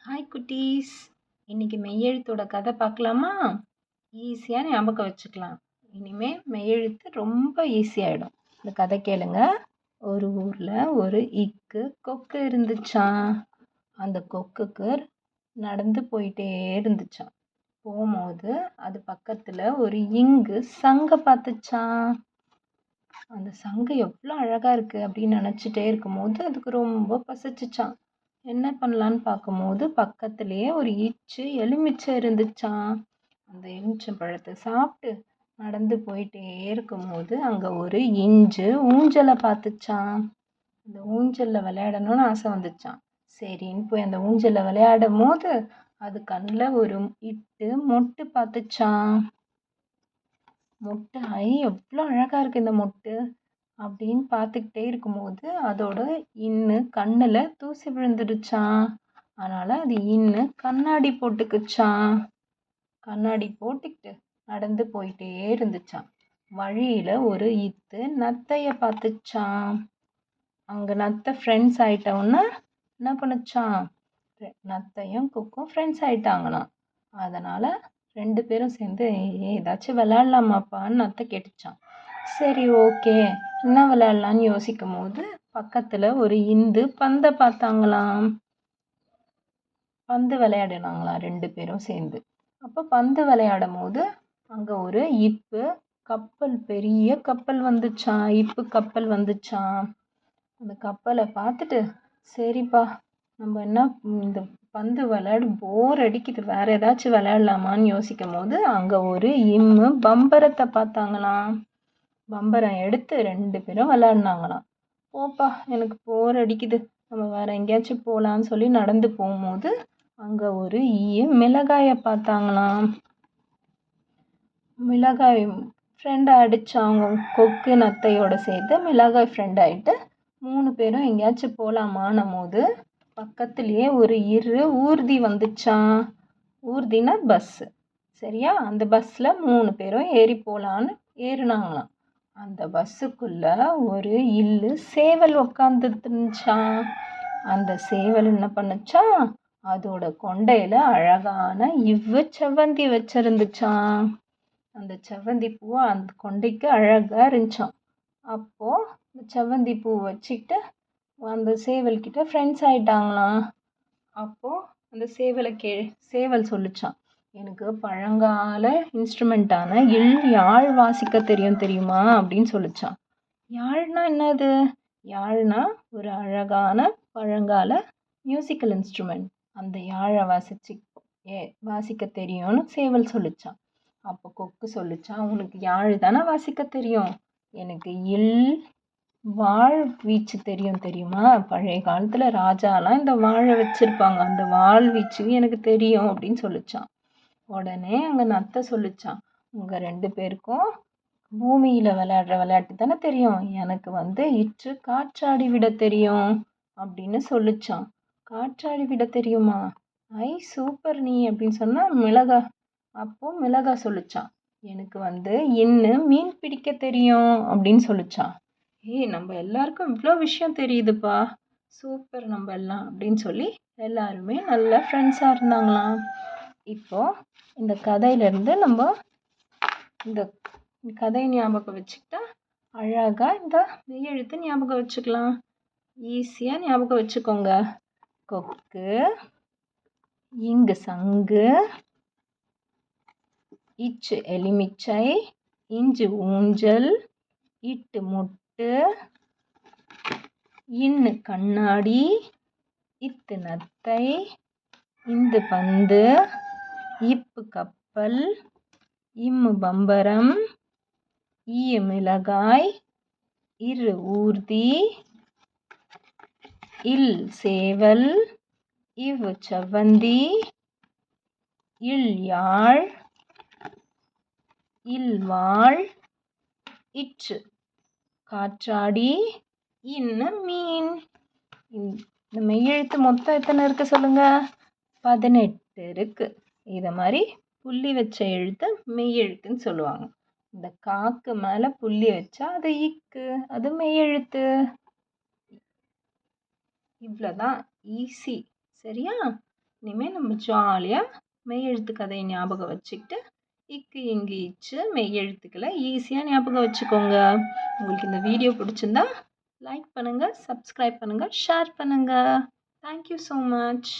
Hi குட்டீஸ். இன்னைக்கு மெய்யெழுத்தோட கதை பார்க்கலாமா? ஈஸியாக ஞாபகம் வச்சுக்கலாம். இனிமேல் மெய்யெழுத்து ரொம்ப ஈஸியாகிடும் இந்த கதை கேளுங்க. ஒரு ஊரில் ஒரு இக்கு கொக்கு இருந்துச்சான் அந்த கொக்குக்கு நடந்து போயிட்டே இருந்துச்சான் போகும்போது அது பக்கத்தில் ஒரு இங்கு சங்கை பார்த்துச்சான் அந்த சங்கு எவ்வளோ அழகாக இருக்குது அப்படின்னு நினச்சிட்டே இருக்கும்போது அதுக்கு ரொம்ப பசிச்சிச்சான் என்ன பண்ணலான்னு பார்க்கும்போது பக்கத்துலேயே ஒரு ஈச்சு எலுமிச்சை இருந்துச்சாம் அந்த எலுமிச்சம் பழத்தை சாப்பிட்டு நடந்து போயிட்டே இருக்கும்போது அங்கே ஒரு இஞ்சு ஊஞ்சலை பார்த்துச்சான் அந்த ஊஞ்சலில் விளையாடணும்னு ஆசை வந்துச்சான் சரின்னு போய் அந்த ஊஞ்சலில் விளையாடும் போது அது கண்ணில் ஒரு இட்டு மொட்டு பார்த்துச்சான் மொட்டு ஐ எவ்வளோ அழகாக இருக்குது இந்த மொட்டு. அப்படின்னு பார்த்துக்கிட்டே இருக்கும்போது அதோட இன்னு கண்ணில் தூசி விழுந்துடுச்சான் அதனால் அது இன்னு கண்ணாடி போட்டுக்கிச்சான் கண்ணாடி போட்டுக்கிட்டு நடந்து போயிட்டே இருந்துச்சான் வழியில் ஒரு இத்து நத்தையை பார்த்துச்சான் அங்கே நத்தை ஃப்ரெண்ட்ஸ் ஆகிட்டவுன்னா என்ன பண்ணுச்சான் நத்தையும் குக்கும் ஃப்ரெண்ட்ஸ் ஆகிட்டாங்களாம் அதனால் ரெண்டு பேரும் சேர்ந்து ஏதாச்சும் விளாட்லாமாப்பான்னு நத்தை கேட்டுச்சான் சரி ஓகே. என்ன விளையாடலான்னு யோசிக்கும் போது பக்கத்தில் ஒரு இந்து பந்தை பார்த்தாங்களாம். பந்து விளையாடினாங்களாம் ரெண்டு பேரும் சேர்ந்து. அப்போ பந்து விளையாடும் போது அங்கே ஒரு இப்பு கப்பல் பெரிய கப்பல் வந்துச்சான் இப்பு கப்பல் வந்துச்சான் அந்த கப்பலை பார்த்துட்டு சரிப்பா நம்ம என்ன இந்த பந்து விளையாடு போர் அடிக்குது வேறு ஏதாச்சும் விளையாடலாமான்னு யோசிக்கும் போது அங்கே ஒரு இம்மு பம்பரத்தை பார்த்தாங்களாம். பம்பரம் எடுத்து ரெண்டு பேரும் விளாட்னாங்களாம் போப்பா எனக்கு போர் அடிக்குது. நம்ம வேறு எங்கேயாச்சும் போகலான்னு சொல்லி நடந்து போகும்போது அங்கே ஒரு ஈய மிளகாயை பார்த்தாங்களாம். மிளகாய் ஃப்ரெண்டாக அடித்தாங்க கொக்கு நத்தையோடு சேர்த்து மிளகாய் ஃப்ரெண்ட் ஆகிட்டு மூணு பேரும் எங்கேயாச்சும் போகலாமான்னும் போது பக்கத்துலேயே ஒரு இரு ஊர்தி வந்துச்சான் ஊர்தினா பஸ்ஸு சரியா? அந்த பஸ்ஸில் மூணு பேரும் ஏறி போகலான்னு ஏறினாங்களாம். அந்த பஸ்ஸுக்குள்ளே ஒரு இல்லு சேவல் உக்காந்துருந்துச்சான் அந்த சேவல் என்ன பண்ணுச்சான் அதோட கொண்டையில் அழகான இவ்வு செவ்வந்தி வச்சிருந்துச்சான் அந்த செவ்வந்தி பூ அந்த கொண்டைக்கு அழகாக இருந்துச்சான் அப்போது இந்த செவ்வந்தி பூ வச்சுக்கிட்டு அந்த சேவல்கிட்ட ஃப்ரெண்ட்ஸ் ஆயிட்டாங்களாம். அப்போது அந்த சேவலை கே சேவல் சொல்லிச்சான் எனக்கு பழங்கால இன்ஸ்ட்ருமெண்ட்டான எள் யாழ் வாசிக்க தெரியும் தெரியுமா அப்படின்னு சொல்லிச்சான் யாழ்னா என்னது? யாழ்னா ஒரு அழகான பழங்கால மியூசிக்கல் இன்ஸ்ட்ருமெண்ட் அந்த யாழை வாசிச்சு ஏ வாசிக்க தெரியும்னு சேவல் சொல்லிச்சான் அப்போ கொக்கு சொல்லிச்சான் உனக்கு யாழ் தானே வாசிக்க தெரியும்? எனக்கு இல் வாழ் வீச்சு தெரியும் தெரியுமா? பழைய காலத்தில் ராஜாலாம் இந்த வாழை வச்சுருப்பாங்க. அந்த வாழ் வீச்சு எனக்கு தெரியும் அப்படின்னு சொல்லிச்சான் உடனே அங்கே நத்தை சொல்லிச்சான் உங்கள் ரெண்டு பேருக்கும் பூமியில் விளையாடுற விளையாட்டு தானே தெரியும். எனக்கு வந்து இற்று காற்றாடி விட தெரியும் அப்படின்னு சொல்லிச்சான் காற்றாடி விட தெரியுமா? ஐ சூப்பர் நீ அப்படின்னு சொன்னால் மிளகா. அப்போ மிளகா சொல்லிச்சான் எனக்கு வந்து இன்னு மீன் பிடிக்க தெரியும் அப்படின்னு சொல்லிச்சான் ஏய் நம்ம எல்லாருக்கும் இவ்வளோ விஷயம் தெரியுதுப்பா. சூப்பர் நம்ம எல்லாம் அப்படின்னு சொல்லி எல்லாருமே நல்ல ஃப்ரெண்ட்ஸாக இருந்தாங்களாம். இப்போது இந்த கதையிலேருந்து நம்ம இந்த கதையை ஞாபகம் வச்சுக்கிட்டா அழகாக இந்த மெய்யெழுத்து ஞாபகம் வச்சுக்கலாம். ஈஸியாக ஞாபகம் வச்சுக்கோங்க. கொக்கு இங்கு சங்கு இச்சு எலுமிச்சை இஞ்சு ஊஞ்சல் இட்டு முட்டு இன்னு கண்ணாடி இத்து நத்தை இந்து பந்து இப்பு கப்பல் இம்மு பம்பரம் ஈய மிளகாய் இரு ஊர்தி இல் சேவல் இவ் செவ்வந்தி இல் யாழ் இல் வாழ் இற்று காற்றாடி இன்ன மீன். இந்த மெய்யெழுத்து மொத்தம் எத்தனை இருக்குது சொல்லுங்கள் பதினெட்டு இருக்குது இதை மாதிரி புள்ளி வச்ச எழுத்தை மெய் எழுத்துன்னு சொல்லுவாங்க. இந்த காக்கு மேலே புள்ளி வச்சா அது இக்கு அது மெய் எழுத்து. இவ்வளோதான் ஈஸி சரியா? இனிமேல் நம்ம ஜாலியாக மெய்யெழுத்து கதையை ஞாபகம் வச்சுக்கிட்டு இக்கு இங்கு இச்சு மெய்யெழுத்துக்களை ஈஸியாக ஞாபகம் வச்சுக்கோங்க. உங்களுக்கு இந்த வீடியோ பிடிச்சிருந்தா லைக் பண்ணுங்கள் சப்ஸ்கிரைப் பண்ணுங்கள் ஷேர் பண்ணுங்கள் தேங்க்யூ ஸோ மச்